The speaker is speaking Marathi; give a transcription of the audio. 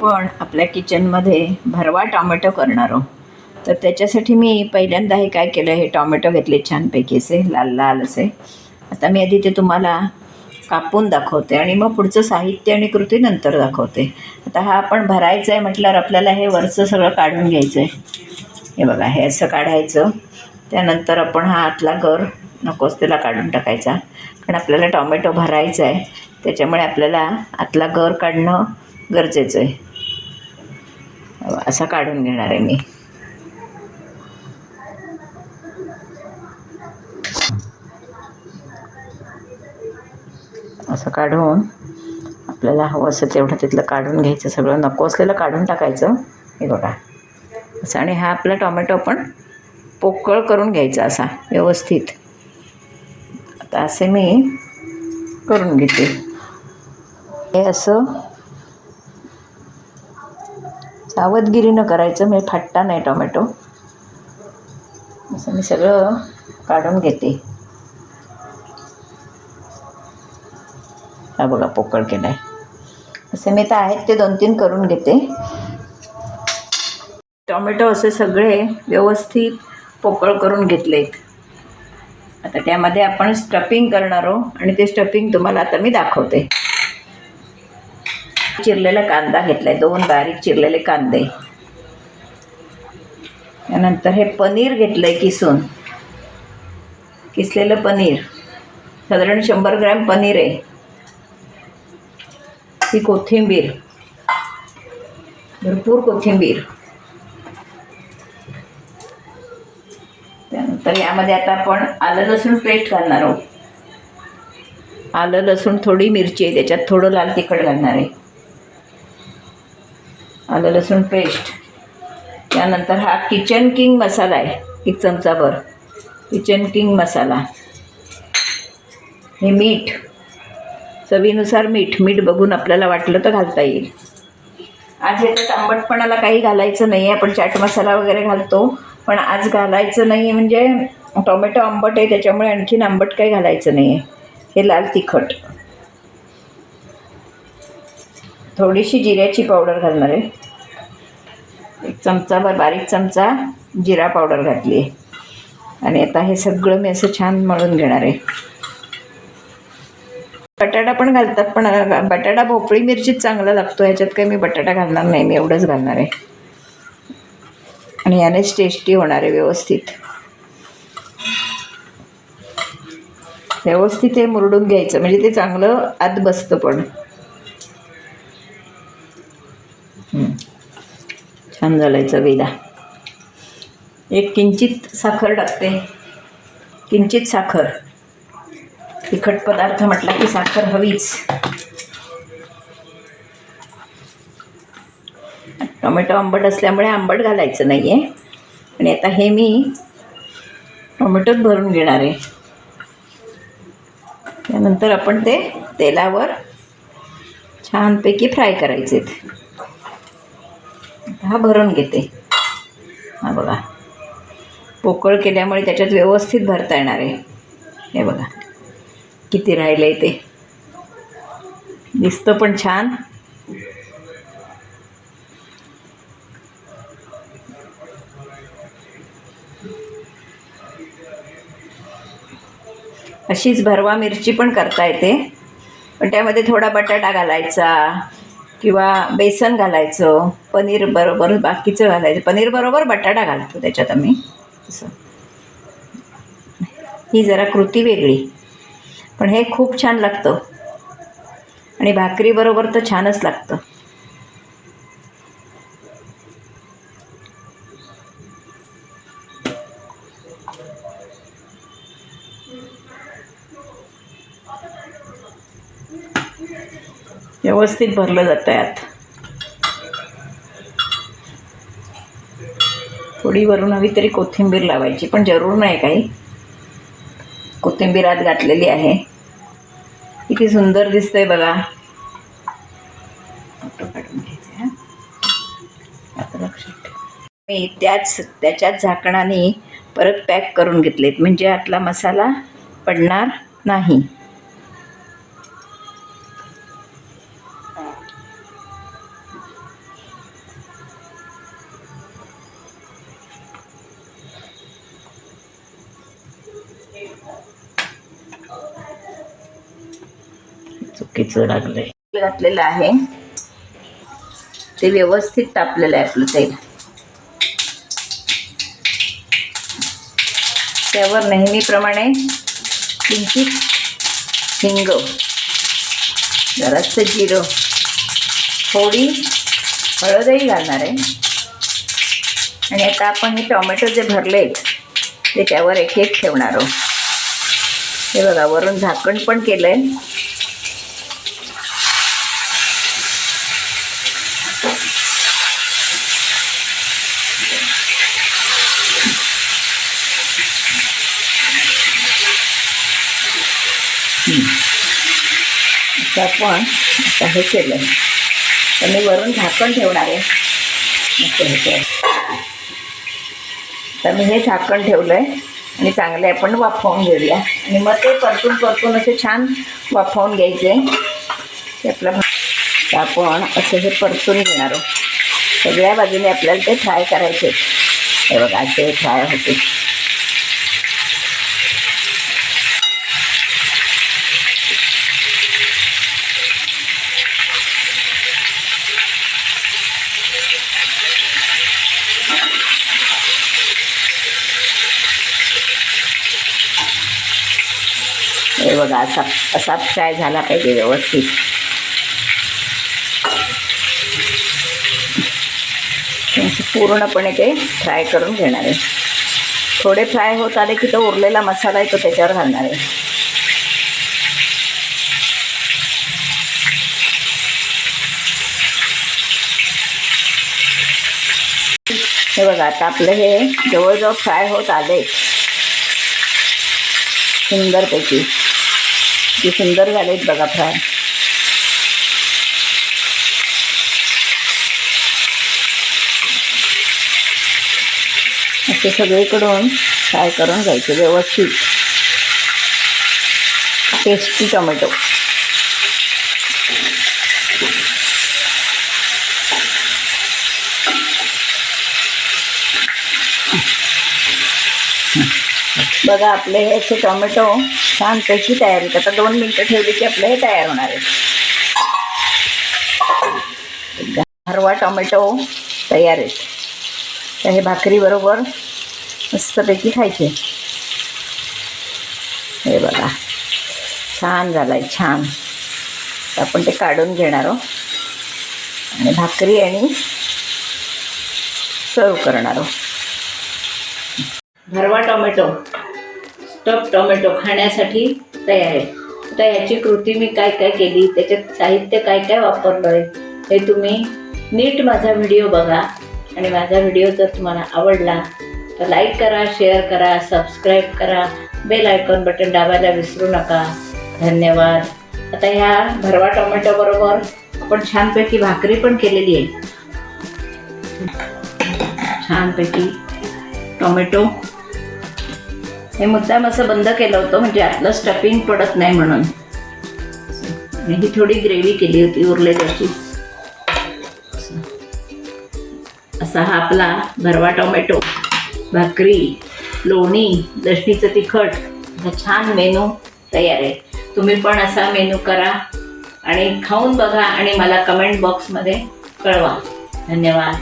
पण आपल्या किचनमध्ये भरवा टॉमॅटो करणार आहोत तर त्याच्यासाठी मी पहिल्यांदा हे काय केलं हे टॉमॅटो घेतले छानपैकी असे लाल लाल असे. आता मी आधी ते तुम्हाला कापून दाखवते आणि मग पुढचं साहित्य आणि कृती नंतर दाखवते. आता हा आपण भरायचं आहे म्हटल्यावर आपल्याला हे वरचं सगळं काढून घ्यायचं आहे हे बघा हे असं काढायचं. त्यानंतर आपण हा आतला गर नकोच त्याला काढून टाकायचा. कारण आपल्याला टॉमॅटो भरायचा आहे. त्याच्यामुळे आपल्याला आतला गर काढणं गरजेचं आहे. असा काढून घेणार आहे मी. असं काढून आपल्याला हवं असं तेवढं तिथलं काढून घ्यायचं सगळं. नको असलेलं काढून टाकायचं. हे बघा. असं आणि हा आपला टॉमॅटो पण पोकळ करून घ्यायचा असा व्यवस्थित. आता असे मी करून घेते. हे असं सावधगिरीनं करायचं मी फाटता नाही टोमॅटो. असं मी सगळं काढून घेते. हा बघा पोकळ केला आहे असे मी तर आहेत ते दोन तीन करून घेते. टोमॅटो असे सगळे व्यवस्थित पोकळ करून घेतलेत. आता त्यामध्ये आपण स्टफिंग करणार आहोत आणि ते स्टफिंग तुम्हाला आता मी दाखवते. चिरलेला कांदा घेतला आहे दोन बारीक चिरलेले कांदे. त्यानंतर हे पनीर घेतलं आहे किसून. किसलेलं पनीर. साधारण शंभर ग्रॅम पनीर आहे. ही कोथिंबीर. भरपूर कोथिंबीर. त्यानंतर यामध्ये आता आपण आलं लसूण पेस्ट घालणार आहोत. आलं लसूण थोडी मिरची आहे. त्याच्यात थोडं लाल तिखट घालणार आहे. आलं लसूण पेस्ट त्यानंतर हा किचन किंग मसाला आहे एक चमचाभर. किचन किंग मसाला. हे मीठ. चवीनुसार मीठ. मीठ बघून आपल्याला वाटलं तर घालता येईल. आज याच्यात आंबटपणाला काही घालायचं नाही आहे आपण चाट मसाला वगैरे घालतो. पण आज घालायचं नाही आहे म्हणजे टोमॅटो आंबट आहे त्याच्यामुळे आणखीन आंबट काही घालायचं नाही आहे हे लाल तिखट. थोडीशी जिऱ्याची पावडर घालणार आहे. चमचाभर बारीक चमचा जिरा पावडर घातली आहे. आणि आता हे सगळं मी असं छान मळून घेणार आहे. बटाटा पण घालतात पण बटाटा भोपळी मिरचीच चांगला लागतो. ह्याच्यात काही मी बटाटा घालणार नाही मी एवढंच घालणार आहे. आणि यानेच टेस्टी होणार आहे व्यवस्थित. व्यवस्थित हे मुरडून घ्यायचं म्हणजे ते चांगलं आत बसतं पण. छान झालं चवीला एक किंचित साखर टाकते. किंचित साखर. तिखट पदार्थ म्हटला की साखर हवीच. टोमॅटो आंबट असल्यामुळे आंबट घालायचं नाही आहे आणि आता हे मी टोमॅटोत भरून घेणार आहे. त्यानंतर आपण ते तेलावर छानपैकी फ्राय करायचे आहेत हा भरून घेते. हा बघा. पोकळ केल्यामुळे त्याच्यात व्यवस्थित भरता येणार आहे. हे बघा. किती राहिलं आहे ते. दिसतं पण छान. अशीच भरवा मिरची पण करता येते. पण त्यामध्ये थोडा बटाटा घालायचा. किंवा बेसन घालायचं पनीर बरोबर बाकीचं घालायचं. पनीर बरोबर बटाटा घालतो त्याच्यात आम्ही. असं. ही जरा कृती वेगळी. पण हे खूप छान लागतं. आणि भाकरीबरोबर तर छानच लागतं. व्यवस्थित भरलं जातं यात. थोडी वरून हवी तरी कोथिंबीर लावायची पण जरूर नाही काही. कोथिंबीर आत घातलेली आहे. किती सुंदर दिसतंय बघा. काढून घ्यायचे आता लक्षात ठेव. मी त्याच त्याच्याच झाकणाने परत पॅक करून घेतलेत. म्हणजे आतला मसाला पडणार नाही. चुकीचं लागलंय. घातलेलं आहे. ते व्यवस्थित तापलेलं आहे आपलं तेल. त्यावर नेहमीप्रमाणे किंचित हिंग जरासं जिरं थोडी हळदही घालणार आहे. आणि आता आपण हे टोमॅटो जे भरले आहेत ते त्यावर एक एक ठेवणार आहोत. हे बघा वरून झाकण पण केलं आहे असं आपण आता हे केलं आहे तर मी वरून झाकण ठेवणार आहे. तर मी हे झाकण ठेवलं आहे आणि चांगले आपण वाफवून घेऊया. आणि मग ते परतून परतून असे छान वाफवून घ्यायचे. ते आपलं तर आपण असं हे परतून घेणार आहोत सगळ्या बाजूने आपल्याला ते फ्राय करायचे हे बघा असे फ्राय होते हे बघा असा असा फ्राय झाला पाहिजे व्यवस्थित. पूर्णपणे ते फ्राय करून घेणार आहे. थोडे फ्राय होत आले की तो उरलेला मसाला आहे तो त्याच्यावर घालणार आहे. हे बघा आता आपलं हे जवळजवळ फ्राय होत आले सुंदरपैकी. किती सुंदर झालेत बघा फ्राय. असे सगळीकडून फ्राय करून घ्यायचे व्यवस्थित. टेस्टी टोमॅटो बघा आपले हे असे टोमॅटो छानपैकी तयार आहेत आता दोन मिनटं ठेवली की आपलं हे तयार होणार आहे. हरवा टोमॅटो तयार आहेत. तर हे भाकरीबरोबर मस्तपैकी खायचे. हे बघा. छान झालं आहे छान आपण ते काढून घेणार आहोत. आणि भाकरी आणि सर्व करणार आहोत. भरवा टोमॅटो. टप टोमॅटो खाण्यासाठी तयार आहे. आता याची कृती मी काय काय केली त्याच्यात साहित्य काय काय वापरलं आहे हे तुम्ही नीट माझा व्हिडिओ बघा. आणि माझा व्हिडिओ जर तुम्हाला आवडला तर लाईक करा शेअर करा सबस्क्राईब करा बेल आयकॉन बटन दाबायला विसरू नका. धन्यवाद. आता ह्या भरवा टोमॅटोबरोबर आपण छानपैकी भाकरी पण केलेली आहे. छानपैकी टोमॅटो हे मुद्दाम असं बंद केलं होतं म्हणजे आतलं स्टफिंग पडत नाही म्हणून. ही थोडी ग्रेव्ही केली होती उरलेल्याची असा हा आपला भरवा टोमॅटो भाकरी लोणी लसणीचं तिखट हा छान मेनू तयार आहे. तुम्ही पण असा मेनू करा आणि खाऊन बघा आणि मला कमेंट बॉक्समध्ये कळवा. धन्यवाद.